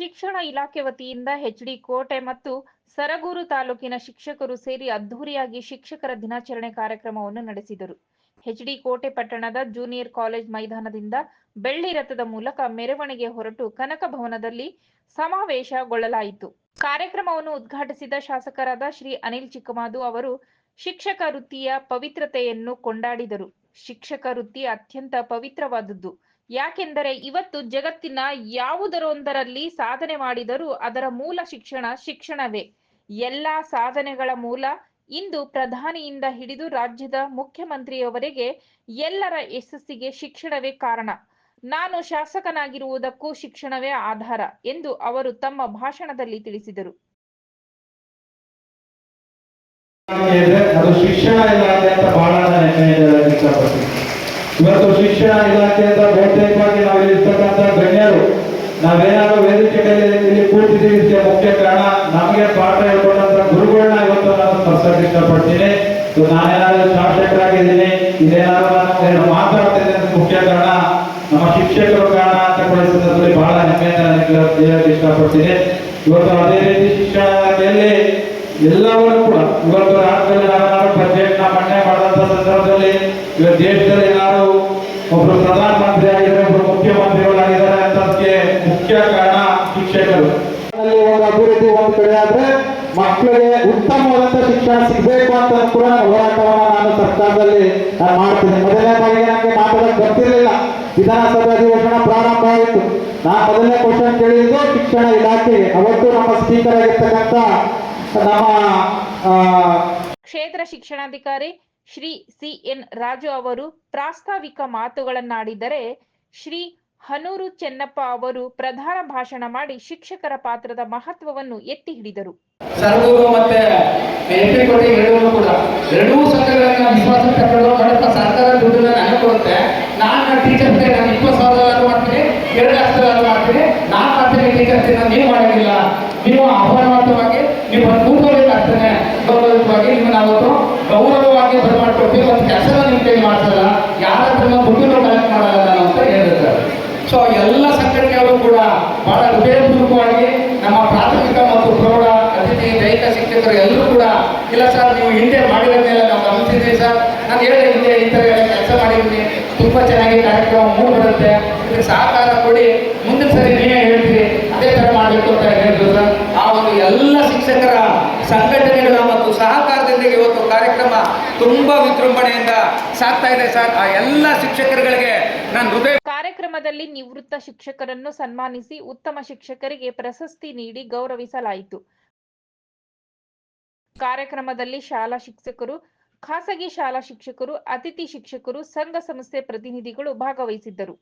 ಶಿಕ್ಷಣ ಇಲಾಖೆ ವತಿಯಿಂದ ಹೆಚ್ಡಿ ಕೋಟೆ ಮತ್ತು ಸರಗೂರು ತಾಲೂಕಿನ ಶಿಕ್ಷಕರು ಸೇರಿ ಅದ್ಧೂರಿಯಾಗಿ ಶಿಕ್ಷಕರ ದಿನಾಚರಣೆ ಕಾರ್ಯಕ್ರಮವನ್ನು ನಡೆಸಿದರು. ಹೆಚ್ಡಿ ಕೋಟೆ ಪಟ್ಟಣದ ಜೂನಿಯರ್ ಕಾಲೇಜ್ ಮೈದಾನದಿಂದ ಬೆಳ್ಳಿ ರಥದ ಮೂಲಕ ಮೆರವಣಿಗೆ ಹೊರಟು ಕನಕ ಭವನದಲ್ಲಿ ಸಮಾವೇಶಗೊಳ್ಳಲಾಯಿತು. ಕಾರ್ಯಕ್ರಮವನ್ನು ಉದ್ಘಾಟಿಸಿದ ಶಾಸಕರಾದ ಶ್ರೀ ಅನಿಲ್ ಚಿಕ್ಕಮಾದು ಅವರು, ಶಿಕ್ಷಕ ವೃತ್ತಿಯ ಪವಿತ್ರತೆಯನ್ನು ಕೊಂಡಾಡಿದರು. ಶಿಕ್ಷಕ ವೃತ್ತಿ ಅತ್ಯಂತ ಪವಿತ್ರವಾದದ್ದು. ಯಾಕೆಂದರೆ ಇವತ್ತು ಜಗತ್ತಿನ ಯಾವುದರೊಂದರಲ್ಲಿ ಸಾಧನೆ ಮಾಡಿದರೂ ಅದರ ಮೂಲ ಶಿಕ್ಷಣ ಶಿಕ್ಷಣವೇ. ಎಲ್ಲಾ ಸಾಧನೆಗಳ ಮೂಲ ಇಂದು ಪ್ರಧಾನಿಯಿಂದ ಹಿಡಿದು ರಾಜ್ಯದ ಮುಖ್ಯಮಂತ್ರಿಯವರೆಗೆ ಎಲ್ಲರ ಯಶಸ್ಸಿಗೆ ಶಿಕ್ಷಣವೇ ಕಾರಣ. ನಾನು ಶಾಸಕನಾಗಿರುವುದಕ್ಕೂ ಶಿಕ್ಷಣವೇ ಆಧಾರ ಎಂದು ಅವರು ತಮ್ಮ ಭಾಷಣದಲ್ಲಿ ತಿಳಿಸಿದರು. ಶಿಕ್ಷಣ ಇಲಾಖೆ ಅಂತ ಬಹಳ ಇವತ್ತು ಶಿಕ್ಷಣ ಇಲಾಖೆ ಗಣ್ಯರು ನಾವೇನಾದ್ರೂ ವೇದಿಕೆ ಮೇಲೆ ಇಲ್ಲಿ ಕೂತಿದ್ದೀವಿ ಮುಖ್ಯ ಕಾರಣ ನಮಗೆ ಪಾಠ ಹೇಳ್ಕೊಂಡಂತ ಗುರುಗಳನ್ನ ಇವತ್ತು ನಾನು ಸ್ಮರಿಸಕ್ಕೆ ಇಷ್ಟಪಡ್ತೀನಿ. ನಾನೇನಾದ್ರೂ ಶಾಸಕರಾಗಿದ್ದೀನಿ. ಇದೇನಾದ್ರೂ ನಾನು ಏನು ಮಾತಾಡ್ತಿದ್ದೀನಿ ಮುಖ್ಯ ಕಾರಣ ನಮ್ಮ ಶಿಕ್ಷಕರು ಕಾರಣ ಅಂತ ಕೂಡ ಸಂದರ್ಭದಲ್ಲಿ ಬಹಳ ಹೆಮ್ಮೆಯಿಂದ ನನಗೆ ಇಷ್ಟಪಡ್ತೀನಿ. ಇವತ್ತು ಅದೇ ರೀತಿ ಶಿಕ್ಷಣ ಇಲಾಖೆಯಲ್ಲಿ ಎಲ್ಲವನ್ನೂ ಕೂಡ ಇವತ್ತು ರಾಜ್ಯದಲ್ಲಿ ನಾವೇನಾದ್ರು ಬಜೆಟ್ನ ಮಂಡನೆ ಮಾಡಿದಂತ ಸಂದರ್ಭದಲ್ಲಿ ಇವತ್ತು ದೇಶದಲ್ಲಿ ಏನಾದ್ರು ಒಬ್ರು ಪ್ರಧಾನ ಮಂತ್ರಿ ಆಗಿದ್ದಾರೆ ಒಬ್ರು ಮುಖ್ಯಮಂತ್ರಿಗಳಾಗಿದ್ದಾರೆ ಅಂತದಕ್ಕೆ ಮುಖ್ಯ ಕಾರಣ ಶಿಕ್ಷಕರು ಅಲ್ಲಿ ಒಂದು ಅಭಿವೃದ್ಧಿ ಒಂದ್ ಕಡೆ ಆದ್ರೆ ಮಕ್ಕಳಿಗೆ ಉತ್ತಮವಾದಂತ ಶಿಕ್ಷಣ ಸಿಗ್ಬೇಕು ಅಂತ ಕೂಡ ನಾನು ಹೋರಾಟವನ್ನ ನಾನು ಸರ್ಕಾರದಲ್ಲಿ ನಾನು ಮಾಡ್ತೀನಿ. ಮೊದಲನೇ ಬಾರಿಗೆ ನನಗೆ ಮಾತಾಡಕ್ ಬರ್ತಿರ್ಲಿಲ್ಲ ವಿಧಾನಸಭೆ ಅಧಿವೇಶನ ಪ್ರಾರಂಭ ಆಯಿತು. ನಾನು ಮೊದಲನೇ ಕ್ವಶನ್ ಕೇಳಿದ್ದು ಶಿಕ್ಷಣ ಇಲಾಖೆ. ಅವತ್ತು ನಮ್ಮ ಸ್ಪೀಕರ್ ಆಗಿರ್ತಕ್ಕಂಥ ನಮ್ಮ ಕ್ಷೇತ್ರ ಶಿಕ್ಷಣಾಧಿಕಾರಿ ಶ್ರೀ ಸಿ ಎನ್ ರಾಜು ಅವರು ಪ್ರಾಸ್ತಾವಿಕ ಮಾತುಗಳನ್ನಾಡಿದರೆ ಶ್ರೀ ಹನೂರು ಚೆನ್ನಪ್ಪ ಅವರು ಪ್ರಧಾನ ಭಾಷಣ ಮಾಡಿ ಶಿಕ್ಷಕರ ಪಾತ್ರದ ಮಹತ್ವವನ್ನು ಎತ್ತಿ ಹಿಡಿದರು. ಸರಗೂರು ಮತ್ತೆ ಎಪಿ ಕೋಟೆ ಗೌರವವಾಗಿ ಕೂಡ. ಎರಡೂ ಸಂಘಗಳನ್ನ ವಿಶ್ವಾಸ ತಗೊಂಡು ಮಾಡಪ್ಪ ಸರ್ಕಾರ ದುಡ್ಡನ್ನ ನನಗೆ ಕೊಡುತ್ತೆ ನಾನು ಟೀಚರ್ಸ್ಗೆ ನಾನು ಇಪ್ಪತ್ತು ಸಾವಿರ ಮಾಡ್ತೀನಿ ಎರಡು ಲಕ್ಷ ಮಾಡ್ತೀನಿ ನಾನು ಮಾಡ್ತೀನಿ ಟೀಚರ್ಸ್ ನೀವು ಮಾಡೋದಿಲ್ಲ ನೀವು ಅಪಮಾನವಾಗಿ ನೀವು ಒಂದು ಕೂತ್ಕೋಬೇಕಾಗ್ತಾನೆ ಗೌರವವಾಗಿ ನಿಮ್ಮನ್ನ ಅವತ್ತು ಗೌರವವಾಗಿ ಬರ್ಮಾಡ್ಕೊಡ್ತೀವಿ ಒಂದು ಕೆಲಸನ ನಿಮ್ಮ ಕೈ ಮಾಡ್ಸಲ್ಲ ಯಾರ ಹತ್ರ ದುಡ್ಡನ್ನು ಕಲೆಕ್ಟ್ ಮಾಡಲ್ಲ ನಾನು ಅಂತ ಹೇಳಿರ್ತಾರೆ ಸೊ ಎಲ್ಲ ಸಂಘಟನೆಗಳು ಕೂಡ ಬಹಳ ಹೃದಯಪೂರ್ವಕವಾಗಿ ನಮ್ಮ ಪ್ರಾಥಮಿಕ ಮತ್ತು ಪ್ರೌಢ ದೈಹಿಕ ಶಿಕ್ಷಕರು ಎಲ್ಲರೂ ಕೂಡ, ಇಲ್ಲ ಸರ್, ನೀವು ಹಿಂದೆ ಮಾಡಿರೋದನ್ನೆಲ್ಲ ನಾವು ಗಮನಿಸಿದ್ವಿ ಸರ್. ನಾನು ಹೇಳಿದೆ ಹಿಂದೆ ಈ ಥರ ಕೆಲಸ ಮಾಡಿದ್ದೀನಿ. ತುಂಬ ಚೆನ್ನಾಗಿ ಕಾರ್ಯಕ್ರಮ ಮೂಡ್ ಬರುತ್ತೆ ಇದಕ್ಕೆ ಸಹಕಾರ ಕೊಡಿ. ಮುಂದಿನ ಸರಿ ನೀವೇ ಹೇಳ್ತೀರಿ, ಅದೇ ಥರ ಮಾಡಬೇಕು ಅಂತ ಹೇಳಿದ್ರು ಸರ್. ಆ ಒಂದು ಎಲ್ಲ ಶಿಕ್ಷಕರ ಸಂಘಟನೆಗಳ ಮತ್ತು ಸಹಕಾರದೊಂದಿಗೆ ಇವತ್ತು ಕಾರ್ಯಕ್ರಮ ತುಂಬ ವಿಜೃಂಭಣೆಯಿಂದ ಸಾಗ್ತಾ ಇದೆ ಸರ್. ಆ ಎಲ್ಲ ಶಿಕ್ಷಕರುಗಳಿಗೆ ನಾನು ಹೃದಯ ಕಾರ್ಯಕ್ರಮದಲ್ಲಿ ನಿವೃತ್ತ ಶಿಕ್ಷಕರನ್ನು ಸನ್ಮಾನಿಸಿ ಉತ್ತಮ ಶಿಕ್ಷಕರಿಗೆ ಪ್ರಶಸ್ತಿ ನೀಡಿ ಗೌರವಿಸಲಾಯಿತು. ಕಾರ್ಯಕ್ರಮದಲ್ಲಿ ಶಾಲಾ ಶಿಕ್ಷಕರು ಖಾಸಗಿ ಶಾಲಾ ಶಿಕ್ಷಕರು ಅತಿಥಿ ಶಿಕ್ಷಕರು ಸಂಘ ಸಂಸ್ಥೆ ಪ್ರತಿನಿಧಿಗಳು ಭಾಗವಹಿಸಿದ್ದರು.